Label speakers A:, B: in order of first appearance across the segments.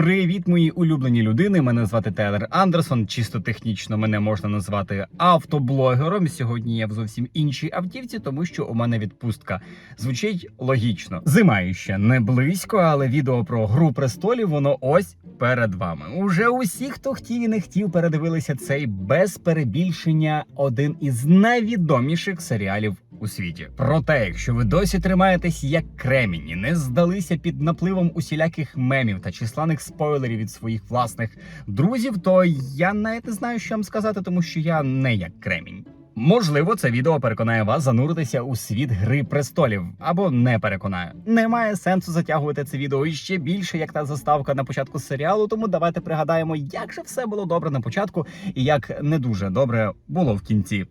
A: Привіт, мої улюблені людини. Мене звати Тейлер Андерсон. Чисто технічно мене можна назвати автоблогером. Сьогодні я в зовсім іншій автівці, тому що у мене відпустка. Звучить логічно. Зима іще не близько, але відео про гру престолів воно ось перед вами. Уже усі, хто хотів і не хотів, передивилися цей без перебільшення один із найвідоміших серіалів у світі. Проте, якщо ви досі тримаєтесь як кремінь не здалися під напливом усіляких мемів та численних спойлерів від своїх власних друзів, то я навіть не знаю, що вам сказати, тому що я не як кремінь. Можливо, це відео переконає вас зануритися у світ гри престолів або не переконає. Немає сенсу затягувати це відео іще більше, як та заставка на початку серіалу. Тому давайте пригадаємо, як же все було добре на початку і як не дуже добре було в кінці.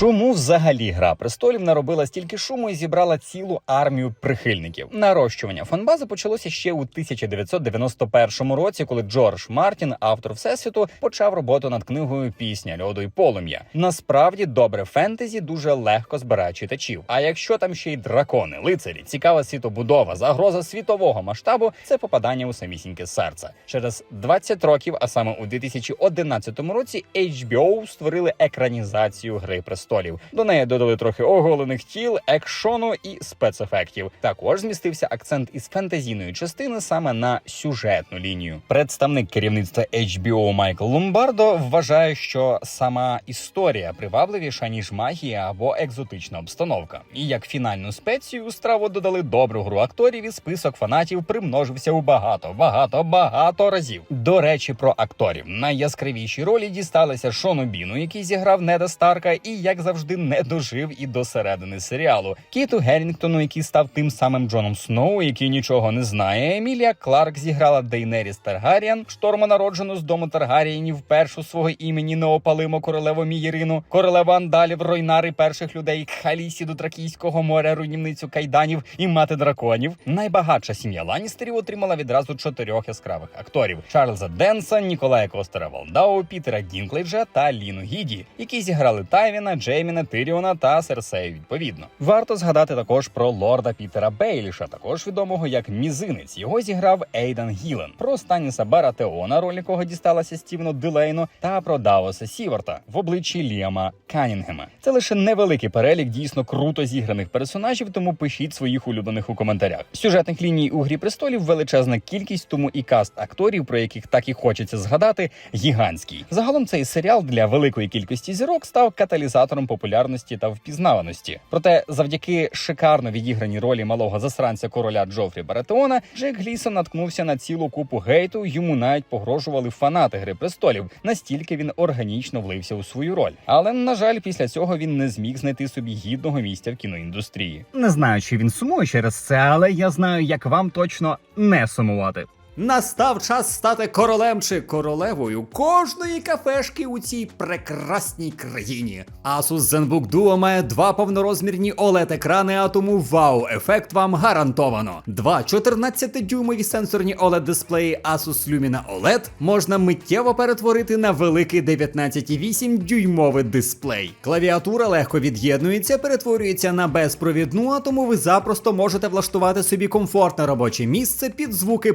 A: Чому взагалі гра престолів наробила стільки шуму і зібрала цілу армію прихильників? Нарощування фанбази почалося ще у 1991 році, коли Джордж Мартін, автор всесвіту, почав роботу над книгою Пісня льоду і полум'я. Насправді добре фентезі дуже легко збирає читачів. А якщо там ще й дракони, лицарі, цікава світобудова, загроза світового масштабу, це попадання у самісіньке серце. Через 20 років, а саме у 2011 році, HBO створили екранізацію гри престолів. До неї додали трохи оголених тіл, екшону і спецефектів. Також змістився акцент із фентезійної частини саме на сюжетну лінію. Представник керівництва HBO Майкл Ломбардо вважає, що сама історія привабливіша ніж магія або екзотична обстановка. І як фінальну спецію страву додали добру гру акторів, і список фанатів примножився у багато, багато, багато разів. До речі, про акторів найяскравіші ролі дісталися Шону Біну, який зіграв Неда Старка, і як завжди не дожив і до середини серіалу. Кіту Геррінгтону, який став тим самим Джоном Сноу, який нічого не знає. Емілія Кларк зіграла Дейнеріс Таргаріан, шторма народжену з дому Таргарієнів, першу свого імені неопалимо королеву Мієрину, королеву Андалів, Ройнари перших людей, Халісі до Тракійського моря, руйнівницю кайданів і мати драконів. Найбагатша сім'я Ланністерів отримала відразу чотирьох яскравих акторів: Чарльза Денса, Ніколая Костера Валдау, Пітера Дінклейджа та Ліну Гіді, які зіграли Тайвіна, Джейміна, Тиріона та Серсею. Відповідно, варто згадати також про лорда Пітера Бейліша, також відомого як Мізинець. Його зіграв Ейдан Гілен. Про Станіса Баратеона, роль якого дісталася Стівену Дилейну, та про Давоса Сіверта в обличчі Ліама Канінгема. Це лише невеликий перелік дійсно круто зіграних персонажів, тому пишіть своїх улюблених у коментарях. Сюжетних ліній у грі престолів величезна кількість, тому і каст акторів, про яких так і хочеться згадати, гігантський. Загалом цей серіал для великої кількості зірок став каталізатором популярності та впізнаваності. Проте, завдяки шикарно відіграній ролі малого засранця короля Джофрі Баратеона, Джек Глісон наткнувся на цілу купу гейту. Йому навіть погрожували фанати гри престолів. Настільки він органічно влився у свою роль. Але на жаль, після цього він не зміг знайти собі гідного місця в кіноіндустрії. Не знаю, чи він сумує через це, але я знаю, як вам точно не сумувати.
B: Настав час стати королем чи королевою кожної кафешки у цій прекрасній країні. Asus ZenBook Duo має два повнорозмірні oled екрани, а тому вау-ефект вам гарантовано. Два 14-дюймові сенсорні oled дисплеї Asus Lumina OLED можна миттєво перетворити на великий 19,8 дюймовий дисплей. Клавіатура легко від'єднується, перетворюється на безпровідну, а тому ви запросто можете влаштувати собі комфортне робоче місце під звуки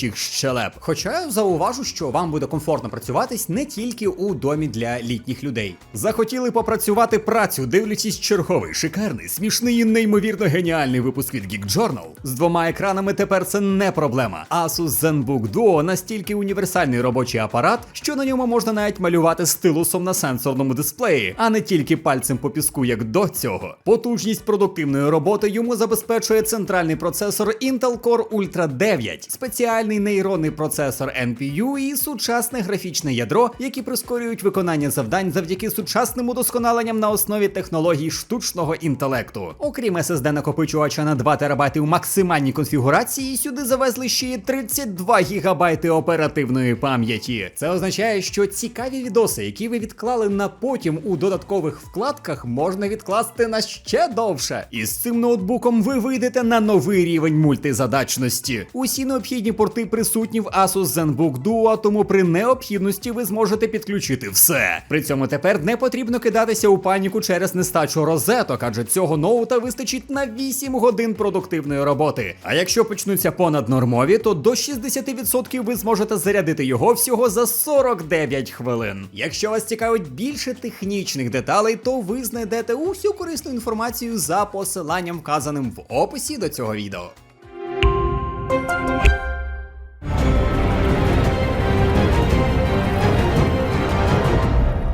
B: падаючих щелеп. Хоча зауважу, що вам буде комфортно працюватись не тільки у домі для літніх людей. Захотіли попрацювати працю, дивлячись черговий, шикарний, смішний і неймовірно геніальний випуск від Geek Journal. З двома екранами тепер це не проблема. Asus ZenBook Duo настільки універсальний робочий апарат, що на ньому можна навіть малювати стилусом на сенсорному дисплеї, а не тільки пальцем по піску, як до цього. Потужність продуктивної роботи йому забезпечує центральний процесор Intel Core Ultra 9, спеціальний нейронний процесор NPU і сучасне графічне ядро, які прискорюють виконання завдань завдяки сучасним удосконаленням на основі технологій штучного інтелекту. Окрім SSD накопичувача на 2 ТБ у максимальній конфігурації, сюди завезли ще й 32 ГБ оперативної пам'яті. Це означає, що цікаві відоси, які ви відклали на потім у додаткових вкладках, можна відкласти на ще довше. І з цим ноутбуком ви вийдете на новий рівень мультизадачності. Усі необхідні портфелі порти присутні в Asus ZenBook Duo, тому при необхідності ви зможете підключити все. При цьому тепер не потрібно кидатися у паніку через нестачу розеток, адже цього ноута вистачить на 8 годин продуктивної роботи. А якщо почнуться понаднормові, то до 60% ви зможете зарядити його всього за 49 хвилин. Якщо вас цікавить більше технічних деталей, то ви знайдете усю корисну інформацію за посиланням, вказаним в описі до цього відео.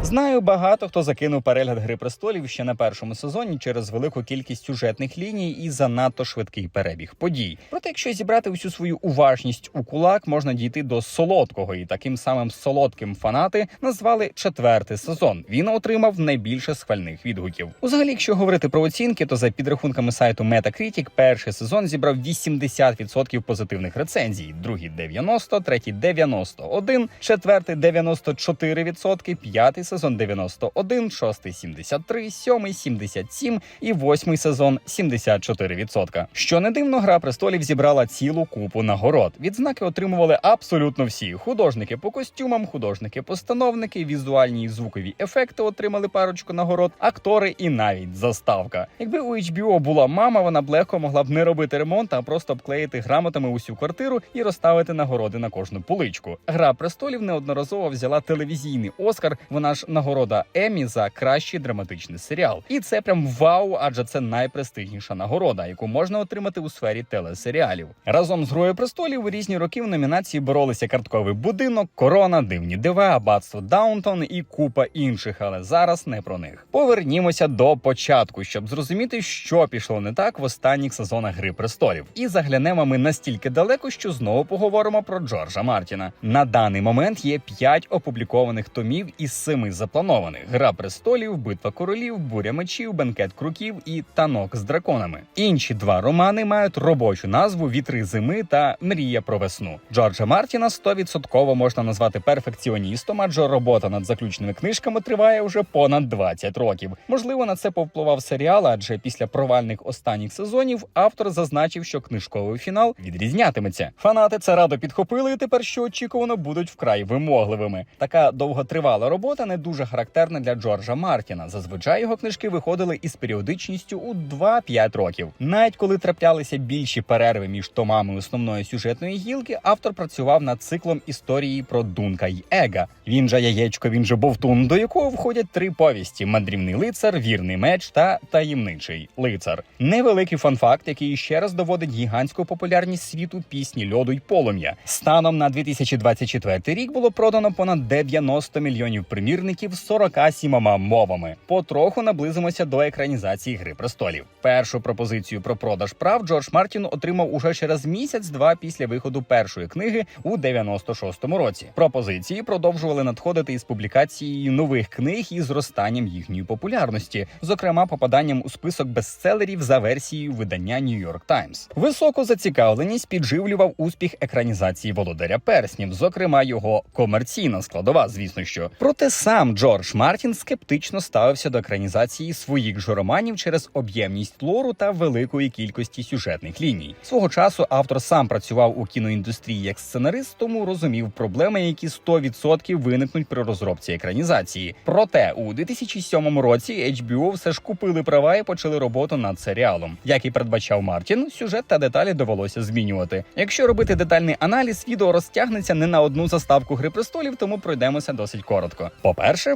A: Знаю, багато хто закинув перегляд Гри престолів ще на першому сезоні через велику кількість сюжетних ліній і занадто швидкий перебіг подій. Проте, якщо зібрати усю свою уважність у кулак, можна дійти до солодкого, і таким самим солодким фанати назвали четвертий сезон. Він отримав найбільше схвальних відгуків. Узагалі, якщо говорити про оцінки, то за підрахунками сайту Metacritic, перший сезон зібрав 80% позитивних рецензій, другий 90, третій 91, четвертий 94%, п'ятий сезон 91, шостий 73, сьомий 77 і восьмий сезон 74%. Що не дивно, гра престолів зібрала цілу купу нагород. Відзнаки отримували абсолютно всі: художники по костюмам, художники, постановники, візуальні і звукові ефекти отримали парочку нагород, актори і навіть заставка. Якби у HBO була мама, вона б легко могла б не робити ремонт, а просто обклеїти грамотами усю квартиру і розставити нагороди на кожну поличку. Гра престолів неодноразово взяла телевізійний Оскар. Вона ж нагорода Емі за кращий драматичний серіал. І це прям вау, адже це найпрестижніша нагорода, яку можна отримати у сфері телесеріалів. Разом з Грою престолів у різні роки в номінації боролися картковий будинок, корона, дивні дива, аббатство Даунтон і купа інших, але зараз не про них. Повернімося до початку, щоб зрозуміти, що пішло не так в останніх сезонах Гри престолів. І заглянемо ми настільки далеко, що знову поговоримо про Джорджа Мартіна. На даний момент є 5 опублікованих томів із семи запланованих: Гра престолів, Битва королів, Буря мечів, Бенкет круків і Танок з драконами. Інші два романи мають робочу назву Вітри зими та Мрія про весну. Джорджа Мартіна 100% можна назвати перфекціоністом, адже робота над заключними книжками триває вже понад 20 років. Можливо, на це повпливав серіал, адже після провальних останніх сезонів автор зазначив, що книжковий фінал відрізнятиметься. Фанати це радо підхопили, і тепер що очікувано будуть вкрай вимогливими. Така довготривала робота не дуже характерна для Джорджа Мартіна. Зазвичай його книжки виходили із періодичністю у 2-5 років. Навіть коли траплялися більші перерви між томами основної сюжетної гілки, автор працював над циклом історії про Дунка й Ега. Він же яєчко, він же Бовтун, до якого входять три повісті: мандрівний лицар, вірний меч та таємничий лицар. Невеликий фан-факт, який ще раз доводить гігантську популярність світу пісні льоду й полум'я. Станом на 2024 рік було продано понад 90 мільйонів примірників 47 мовами. Потроху наблизимося до екранізації Гри престолів. Першу пропозицію про продаж прав Джордж Мартін отримав уже через місяць-два після виходу першої книги у 96-му році. Пропозиції продовжували надходити із публікацією нових книг і зростанням їхньої популярності, зокрема попаданням у список бестселерів за версією видання York Times. Високу зацікавленість підживлював успіх екранізації володаря перснів, зокрема його комерційна складова, звісно що. Проте сам Джордж Мартін скептично ставився до екранізації своїх ж романів через об'ємність лору та великої кількості сюжетних ліній. Свого часу автор сам працював у кіноіндустрії як сценарист, тому розумів проблеми, які 100% виникнуть при розробці екранізації. Проте у 2007 році HBO все ж купили права і почали роботу над серіалом. Як і передбачав Мартін, сюжет та деталі довелося змінювати. Якщо робити детальний аналіз, відео розтягнеться не на одну заставку Гри престолів, тому пройдемося досить коротко.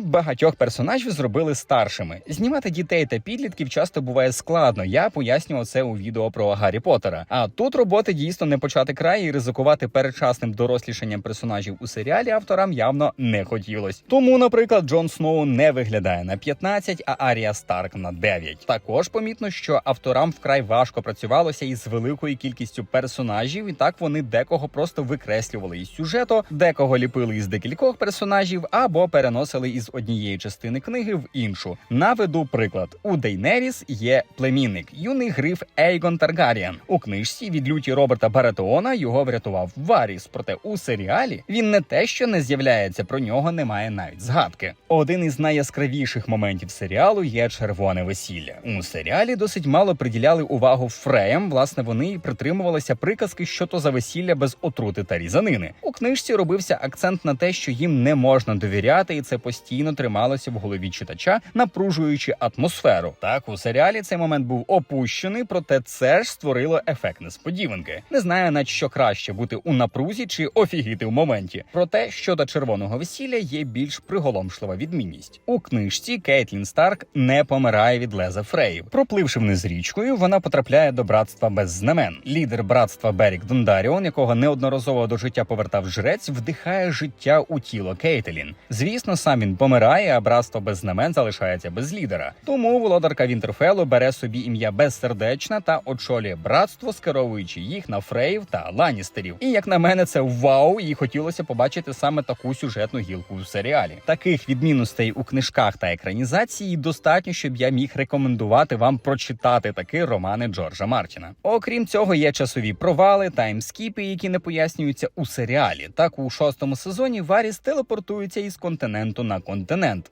A: Багатьох персонажів зробили старшими. Знімати дітей та підлітків часто буває складно. Я пояснював це у відео про Гаррі Поттера. А тут роботи дійсно не почати край і ризикувати передчасним дорослішанням персонажів у серіалі авторам явно не хотілось. Тому, наприклад, Джон Сноу не виглядає на 15, а Арія Старк на 9. Також помітно, що авторам вкрай важко працювалося із великою кількістю персонажів, і так вони декого просто викреслювали із сюжету, декого ліпили із декількох персонажів або переносили перекладали однієї частини книги в іншу. Наведу приклад: у Дейнеріс є племінник, юний гриф Ейгон Таргаріан. У книжці від люті Роберта Баратеона його врятував Варіс. Проте у серіалі він не те, що не з'являється, про нього немає навіть згадки. Один із найяскравіших моментів серіалу є червоне весілля. У серіалі досить мало приділяли увагу фреям. Власне, вони притримувалися приказки, що то за весілля без отрути та різанини. У книжці робився акцент на те, що їм не можна довіряти, і це постійно трималося в голові читача, напружуючи атмосферу. Так у серіалі цей момент був опущений, проте це ж створило ефект несподіванки. Не знаю, на що краще бути у напрузі чи офігіти в моменті. Проте щодо червоного весілля є більш приголомшлива відмінність. У книжці Кейтлін Старк не помирає від леза Фреїв. Пропливши вниз річкою, вона потрапляє до братства без знамен. Лідер братства Берік Дондаріон, якого неодноразово до життя повертав жрець, вдихає життя у тіло Кейтлін. Звісно, сам він помирає, а братство без знамен залишається без лідера. Тому володарка Вінтерфелу бере собі ім'я безсердечна та очолює братство, скеровуючи їх на Фреїв та Ланістерів. І як на мене, це вау, і хотілося побачити саме таку сюжетну гілку у серіалі. Таких відмінностей у книжках та екранізації достатньо, щоб я міг рекомендувати вам прочитати такі романи Джорджа Мартіна. Окрім цього, є часові провали, таймскіпи, які не пояснюються у серіалі. Так у шостому сезоні Варіс телепортується із континенту на континент,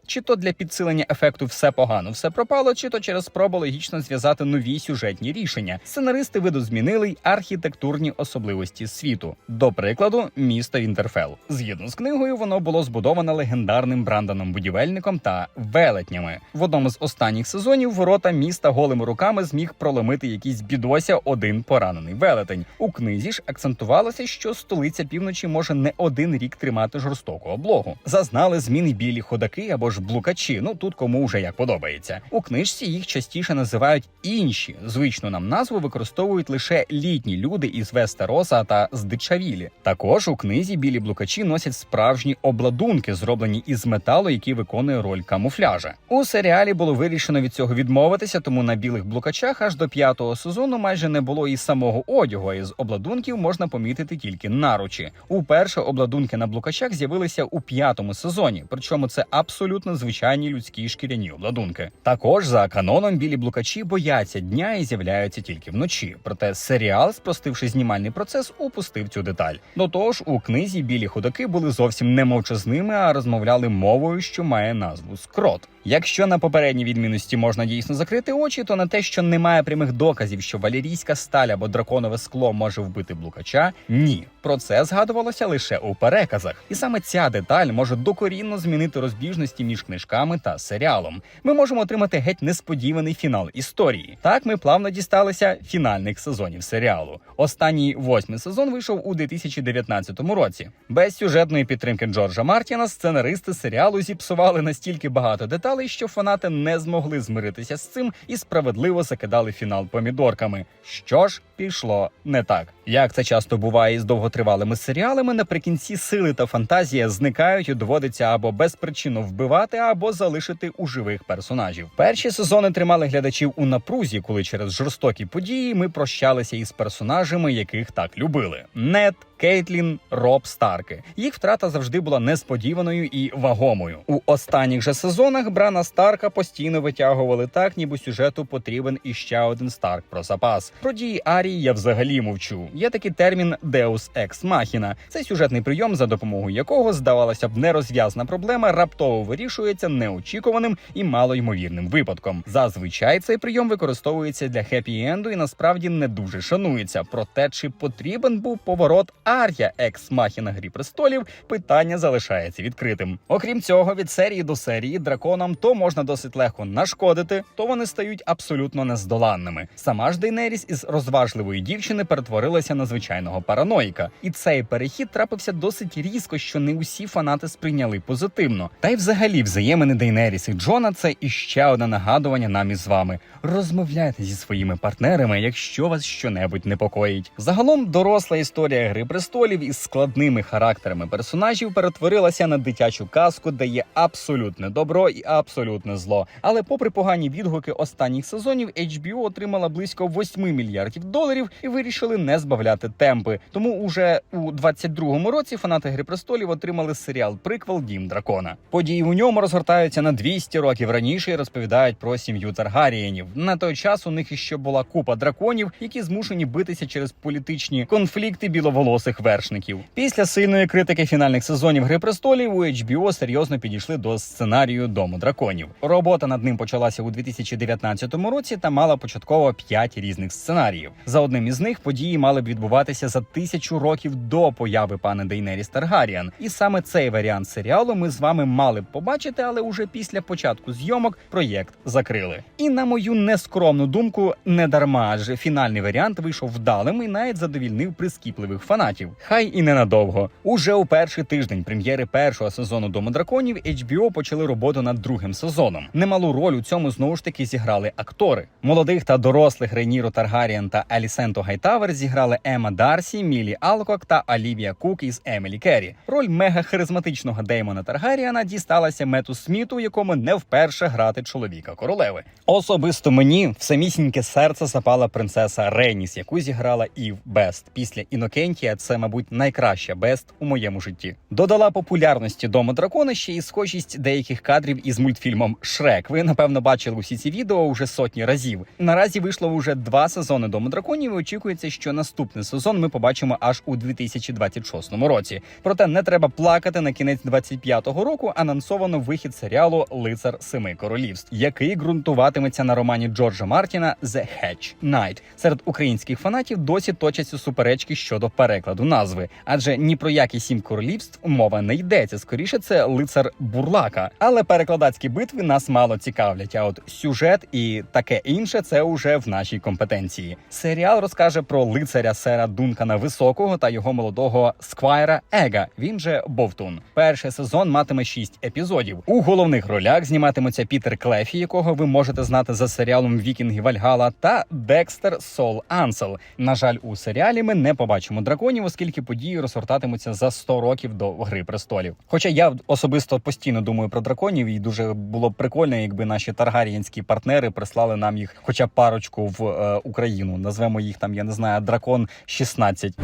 A: чи то для підсилення ефекту все погано, все пропало, чи то через спробу логічно зв'язати нові сюжетні рішення. Сценаристи видозмінили й архітектурні особливості світу. До прикладу, місто Вінтерфел. Згідно з книгою, воно було збудоване легендарним Брандоном будівельником та велетнями. В одному з останніх сезонів ворота міста голими руками зміг проломити якийсь бідося один поранений велетень. У книзі ж акцентувалося, що столиця півночі може не один рік тримати жорстоку облогу. Зазнали зміни білі ходаки або ж блукачі. Ну тут кому вже як подобається. У книжці їх частіше називають інші. Звичну нам назву використовують лише літні люди із Вестероса та з Дичавілі. Також у книзі білі блукачі носять справжні обладунки, зроблені із металу, який виконує роль камуфляжа. У серіалі було вирішено від цього відмовитися, тому на білих блукачах аж до п'ятого сезону майже не було і самого одягу. Із обладунків можна помітити тільки наручі. Уперше обладунки на блукачах з'явилися у п'ятому сезоні, причому це абсолютно звичайні людські шкіряні обладунки. Також за каноном білі блукачі бояться дня і з'являються тільки вночі. Проте серіал, спростивши знімальний процес, упустив цю деталь. До того ж, у книзі білі ходаки були зовсім не мовчазними, а розмовляли мовою, що має назву скрот. Якщо на попередні відмінності можна дійсно закрити очі, то на те, що немає прямих доказів, що валерійська сталь або драконове скло може вбити блукача, ні. Про це згадувалося лише у переказах, і саме ця деталь може докорінно змінити розбіжності між книжками та серіалом. Ми можемо отримати геть несподіваний фінал історії. Так ми плавно дісталися фінальних сезонів серіалу. Останній восьмий сезон вийшов у 2019 році. Без сюжетної підтримки Джорджа Мартіна сценаристи серіалу зіпсували настільки багато деталей, що фанати не змогли змиритися з цим і справедливо закидали фінал помідорками. Що ж пішло не так. Як це часто буває із довготривалими серіалами, наприкінці сили та фантазія зникають і доводиться або безпричинно вбивати, або залишити у живих персонажів. Перші сезони тримали глядачів у напрузі, коли через жорстокі події ми прощалися із персонажами, яких так любили. Нет, Кейтлін, Роб Старки. Їх втрата завжди була несподіваною і вагомою. У останніх же сезонах Брана Старка постійно витягували так, ніби сюжету потрібен іще один Старк про запас. Про дії Арії я взагалі мовчу. Є такий термін Deus Ex Machina. Це сюжетний прийом, за допомогою якого здавалося б нерозв'язна проблема раптово вирішується неочікуваним і малоймовірним випадком. Зазвичай цей прийом використовується для хеппі-енду і насправді не дуже шанується. Проте чи потрібен був поворот Ар'я екс Махіна Грі престолів, питання залишається відкритим. Окрім цього, від серії до серії драконам то можна досить легко нашкодити, то вони стають абсолютно нездоланними. Сама ж Дейнеріс із розважливої дівчини перетворилася на звичайного параноїка, і цей перехід трапився досить різко, що не усі фанати сприйняли позитивно. Та й взагалі взаємини Дейнеріс і Джона це іще одне нагадування нам із вами. Розмовляйте зі своїми партнерами, якщо вас щонебудь непокоїть. Загалом доросла історія гри престолів із складними характерами персонажів перетворилася на дитячу казку, де є абсолютне добро і абсолютне зло. Але, попри погані відгуки останніх сезонів, HBO отримала близько 8 мільярдів доларів і вирішили не збавляти темпи. Тому уже у 22-му році фанати Гри престолів отримали серіал Приквел Дім дракона. Події у ньому розгортаються на 200 років раніше і розповідають про сім'ю Таргарієнів. На той час у них іще була купа драконів, які змушені битися через політичні конфлікти біловолосих вершників. Після сильної критики фінальних сезонів Гри престолів у HBO серйозно підійшли до сценарію Дому драконів. Робота над ним почалася у 2019 році та мала початково 5 різних сценаріїв. За одним із них події мали б відбуватися за тисячу років до появи пана Дейнеріс Таргаріан. І саме цей варіант серіалу ми з вами мали б побачити, але уже після початку зйомок проєкт закрили. І на мою нескромну думку, не дарма, адже фінальний варіант вийшов вдалим і навіть задовільнив прискіпливих фанатів. Хай і ненадовго. Уже у перший тиждень прем'єри першого сезону Дому драконів HBO почали роботу над другим сезоном. Немалу роль у цьому знову ж таки зіграли актори. Молодих та дорослих Рейніро Таргаріан та Алісенто Гайтавер зіграли Ема Дарсі, Мілі Алкок та Олівія Кук із Емілі Керрі. Роль мега харизматичного Деймона Таргаріана дісталася Мету Сміту, якому не вперше грати чоловіка королеви. Особисто мені в самісіньке серце запала принцеса Реніс, яку зіграла Ів Бест. Після Інокентія це, мабуть, найкраща Бест у моєму житті. Додала популярності дому дракона ще й схожість деяких кадрів із мультфільмом Шрек. Ви напевно бачили усі ці відео вже сотні разів. Наразі вийшло вже два сезони дому драконів. і Очікується, що наступний сезон ми побачимо аж у 2026 році. Проте не треба плакати на кінець 25-го року. Анонсовано вихід серіалу Лицар Семи Королівств, який ґрунтуватиметься на романі Джорджа Мартіна «The Hedge Knight». Серед українських фанатів досі точаться суперечки щодо перекладу назви, адже ні про які сім королівств мова не йдеться. Скоріше це лицар Бурлака. Але перекладацькі битви нас мало цікавлять. А от сюжет і таке інше це уже в нашій компетенції. Серіал розкаже про лицаря сера Дункана Високого та його молодого сквайра Ега. Він же Бовтун. Перший сезон матиме шість епізодів. У головних ролях зніматиметься Пітер Клефі, якого ви можете знати за серіалом Вікінги Вальгала, та Декстер Сол Ансел. На жаль, у серіалі ми не побачимо драконів, оскільки події розгортатимуться за 100 років до Гри престолів. Хоча я особисто постійно думаю про драконів, і дуже було б прикольно, якби наші таргарієнські партнери прислали нам їх, хоча парочку в е, Україну. Назвемо їх там, я не знаю, дракон 16.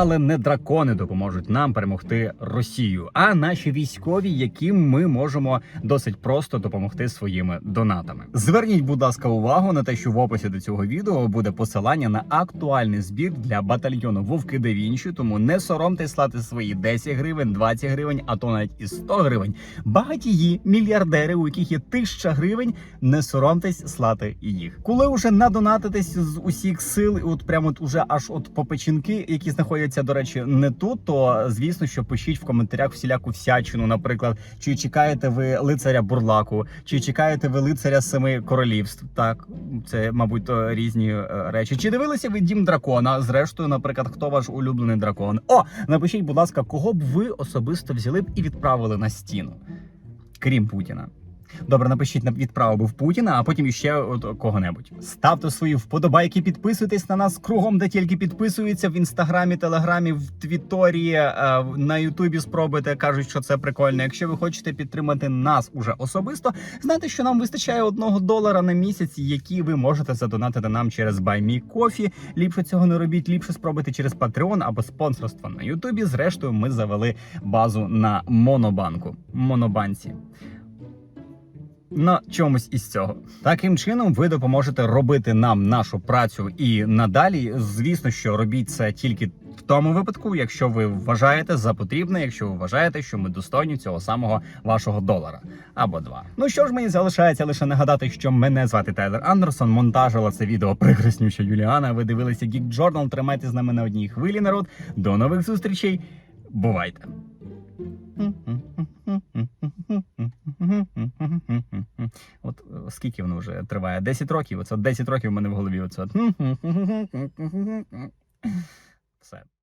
A: Але не дракони допоможуть нам перемогти Росію, а наші військові, яким ми можемо досить просто допомогти своїми донатами. Зверніть, будь ласка, увагу на те, що в описі до цього відео буде посилання на актуальний збір для батальйону Вовки де Вінчі, тому не соромтесь слати свої 10 гривень, 20 гривень, а то навіть і 100 гривень. Багатії мільярдери, у яких є тисяча гривень, не соромтесь слати їх. Коли вже надонатитесь з усіх сил, от прямо от уже аж от по печінки, які знаходяться, до речі, не тут, то звісно, що пишіть в коментарях всіляку всячину. Наприклад, чи чекаєте ви лицаря Бурлаку, чи чекаєте ви лицаря семи королівств? Так, це мабуть різні е, речі. Чи дивилися ви дім дракона? Зрештою, наприклад, хто ваш улюблений дракон? О, напишіть, будь ласка, кого б ви особисто взяли б і відправили на стіну, крім Путіна. Добре, напишіть на відправу в Путіна, а потім іще кого-небудь. Ставте свої вподобайки, підписуйтесь на нас кругом, де тільки підписуються в інстаграмі, телеграмі, в Твітторі, е, на Ютубі. Спробуйте кажуть, що це прикольно. Якщо ви хочете підтримати нас уже особисто, знайте, що нам вистачає одного долара на місяць, який ви можете задонатити нам через BuyMeCoffee. Ліпше цього не робіть, ліпше спробуйте через Patreon або спонсорство на Ютубі. Зрештою, ми завели базу на Монобанку. Монобанці на чомусь із цього. Таким чином, ви допоможете робити нам нашу працю і надалі. Звісно, що робіть це тільки в тому випадку, якщо ви вважаєте за потрібне, якщо ви вважаєте, що ми достойні цього самого вашого долара або два. Ну що ж, мені залишається лише нагадати, що мене звати Тайлер Андерсон. Монтажила це відео прекраснюча Юліана. Ви дивилися Geek Journal. Тримайте з нами на одній хвилі, народ. До нових зустрічей. Бувайте! От е, скільки воно вже триває? 10 років. Оце 10 років в мене в голові. Оце. Все.